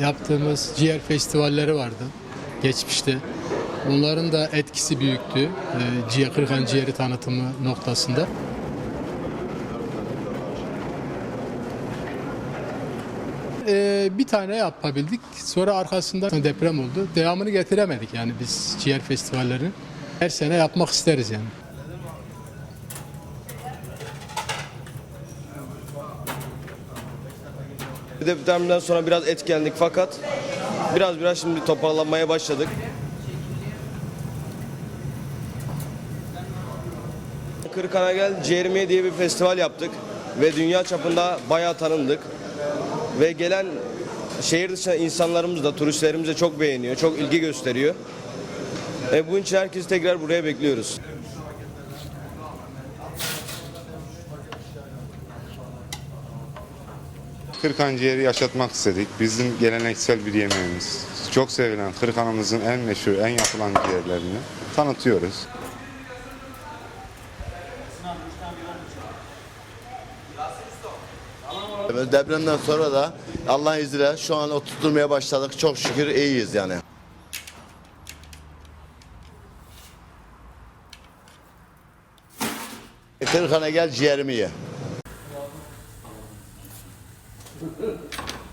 yaptığımız ciğer festivalleri vardı geçmişte. Bunların da etkisi büyüktü. E, ciğer, Kırkan ciğeri tanıtımı noktasında. E, bir tane yapabildik. Sonra arkasında deprem oldu. Devamını getiremedik yani biz ciğer festivallerini. Her sene yapmak isteriz yani. Depremden sonra biraz etkilendik fakat biraz biraz şimdi toparlanmaya başladık. Kırıkhan'a gel Ciğermiye diye bir festival yaptık ve dünya çapında bayağı tanındık. Ve gelen şehir dışında insanlarımız da turistlerimiz de çok beğeniyor, çok ilgi gösteriyor. Ve bunun için herkesi tekrar buraya bekliyoruz. Kırkan ciğeri yaşatmak istedik. Bizim geleneksel bir yemeğimiz. Çok sevilen Kırkan'ımızın en meşhur, en yapılan ciğerlerini tanıtıyoruz. Depremden sonra da Allah'ın izniyle şu an oturtmaya başladık. Çok şükür iyiyiz yani. Kırkhan'a gel ciğerimi ye. Thank you.